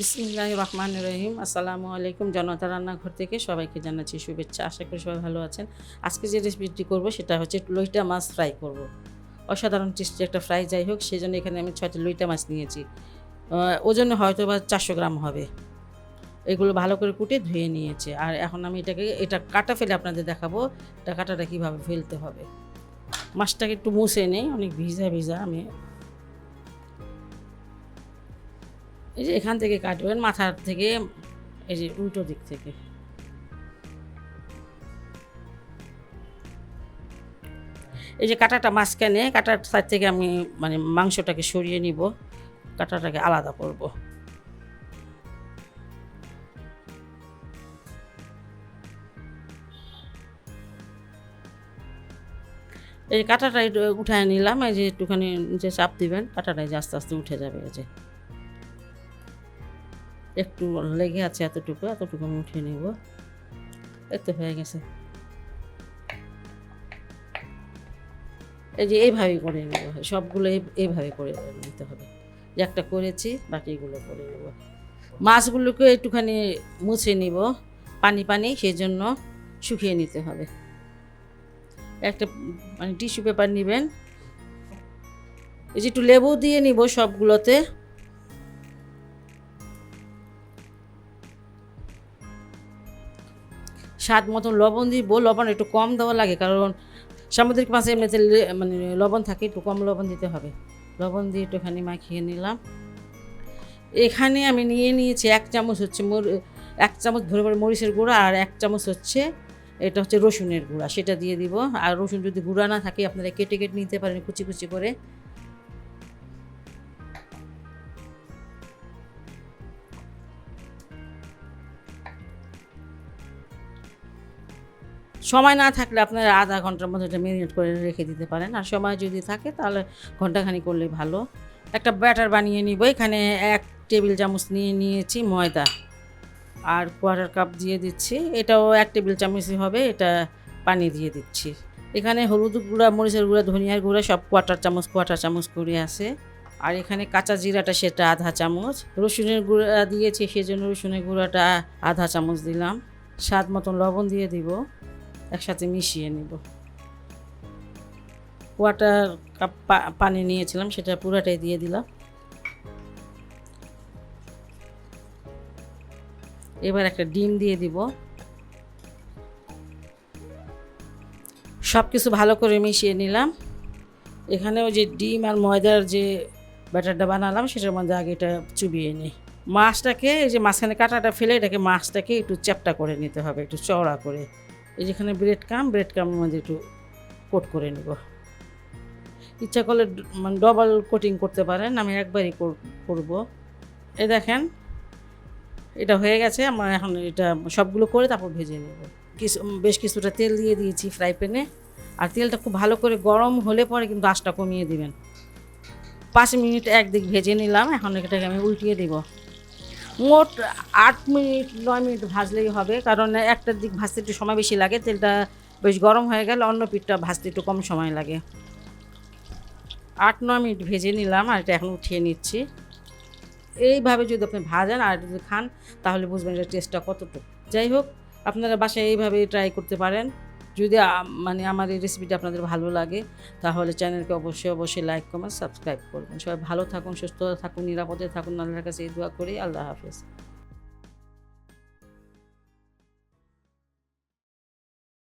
বিসমিল্লাহ রহমান রহিম আসসালামু আলাইকুম জনতা রান্নাঘর থেকে সবাইকে জানাচ্ছি শুভেচ্ছা। আশা করি সবাই ভালো আছেন। আজকে যে রেসিপিটি করব সেটা হচ্ছে লইটা মাছ ফ্রাই করব। অসাধারণ টেস্টি একটা ফ্রাই যাই হোক সেই জন্য এখানে আমি ছয়টা লইটা মাছ নিয়েছি। ওজনে হয়তো বা চারশো গ্রাম হবে। এগুলো ভালো করে কুটে ধুয়ে নিয়েছে। আর এখন আমি এটাকে, এটা কাটা ফেলে আপনাদের দেখাবো, এটা কাটাটা কীভাবে ফেলতে হবে। মাছটাকে একটু মুছে নেই, অনেক ভিজা ভিজা আমি এই যে এখান থেকে কাটবেন, মাথার থেকে, এই যে উল্টো দিক থেকে। এই যে কাটাটা মাঝখানে, কাটার সাইড থেকে আমি মানে মাংসটাকে সরিয়ে নিব, কাটাটাকে আলাদা করব। এই কাটাটা উঠায় নিলাম, এই যে একটুখানি নিচে চাপ দিবেন কাটাটা যে আস্তে আস্তে উঠে যাবে, এই যে। একটু লেগে আছে এতটুকু এতটুকু আমি উঠিয়ে নিব। এত হয়ে গেছে। এই যে এইভাবেই করে নেব সবগুলো এই- এইভাবে করে নিতে হবে। যে একটা করেছি, বাকিগুলো করে নেব। মাছগুলোকে একটুখানি মুছে নিব, পানি পানি সেই জন্য শুকিয়ে নিতে হবে। একটা মানে টিস্যু পেপার নেবেন। এই যে একটু লেবু দিয়ে নিব সবগুলোতে। স্বাদ মতন লবণ দিব লবণ একটু কম দেওয়া লাগে, কারণ সামুদ্রিক মাছে এমনিতে মানে লবণ থাকে, একটু কম লবণ দিতে হবে। লবণ দিয়ে একটুখানি মাখিয়ে নিলাম। এখানে আমি নিয়ে নিয়েছি এক চামচ হচ্ছে মর- এক চামচ ভরে ভরে মরিচের গুঁড়া আর এক চামচ হচ্ছে এটা হচ্ছে রসুনের গুঁড়া, সেটা দিয়ে দিব। আর রসুন যদি গুঁড়া না থাকে, আপনারা কেটে কেটে নিতে পারেন কুচি কুচি করে। সময় না থাকলে আপনারা আধা ঘণ্টার মধ্যে এটা মেরিনেট করে রেখে দিতে পারেন। আর সময় যদি থাকে তাহলে ঘন্টাখানি করলে ভালো। একটা ব্যাটার বানিয়ে নিব। এখানে এক টেবিল চামচ নিয়ে নিয়েছি ময়দা। আর কোয়ার্টার কাপ দিয়ে দিচ্ছি। এটাও এক টেবিল চামচই হবে। এটা পানি দিয়ে দিচ্ছি। এখানে হলুদ গুঁড়া, মরিচের গুঁড়া, ধনিয়ার গুঁড়া সব কোয়ার্টার চামচ কোয়ার্টার চামচ করে আছে। আর এখানে কাঁচা জিরাটা সেটা আধা চামচ। রসুনের গুঁড়া দিয়েছি সেজন্য রসুনের গুঁড়াটা আধা চামচ দিলাম। স্বাদ মতন লবণ দিয়ে দিব। একসাথে মিশিয়ে নিব। ওয়াটার কাপ পানি নিয়েছিলাম, সেটা পুরাটাই দিয়ে দিলাম। এবার একটা ডিম দিয়ে দিব। সব কিছু ভালো করে মিশিয়ে নিলাম। এখানেও যে ডিম আর ময়দার যে ব্যাটারটা বানালাম, সেটার মধ্যে আগে এটা চুবিয়ে নিই। মাছটাকে, এই যে মাঝখানে কাঁটাটা ফেলে, এটাকে মাছটাকে একটু চ্যাপটা করে নিতে হবে, একটু চওড়া করে। এই যেখানে ব্রেড কাম ব্রেড কামের মধ্যে একটু কোট করে নেব। ইচ্ছা করলে মানে ডবল কোটিং করতে পারেন, আমি একবারই কর- করব। এই দেখেন, এটা হয়ে গেছে, আমার এখন এটা সবগুলো করে তারপর ভেজে নেব। কিছু বেশ কিছুটা তেল দিয়ে দিয়েছি ফ্রাই প্যানে আর তেলটা খুব ভালো করে গরম হলে পরে কিন্তু আঁচটা কমিয়ে দিবেন। পাঁচ মিনিট একদিক ভেজে নিলাম, এখন এটাকে আমি উল্টিয়ে দিব। মোট আট মিনিট, নয় মিনিট ভাজলেই হবে, কারণ একটা দিক ভাজতে একটু সময় বেশি লাগে, তেলটা বেশ গরম হয়ে গেলে, অন্য পিঠটা ভাজতে একটু কম সময় লাগে। আট, নয় মিনিট ভেজে নিলাম, আর এটা এখন উঠিয়ে নিচ্ছি। এইভাবে যদি আপনি ভাজেন আর যদি খান, তাহলে বুঝবেন এটা টেস্টটা কতটুকু। যাই হোক, আপনারা বাসায় এইভাবে ট্রাই করতে পারেন। যদি মানে আমার এই রেসিপিটা আপনাদের ভালো লাগে, তাহলে চ্যানেলকে অবশ্যই অবশ্যই লাইক কমেন্ট সাবস্ক্রাইব করবেন। সবাই ভালো থাকুন, সুস্থ থাকুন, নিরাপদে থাকুন। আল্লাহর কাছে এই দোয়া করি। আল্লাহ হাফেজ।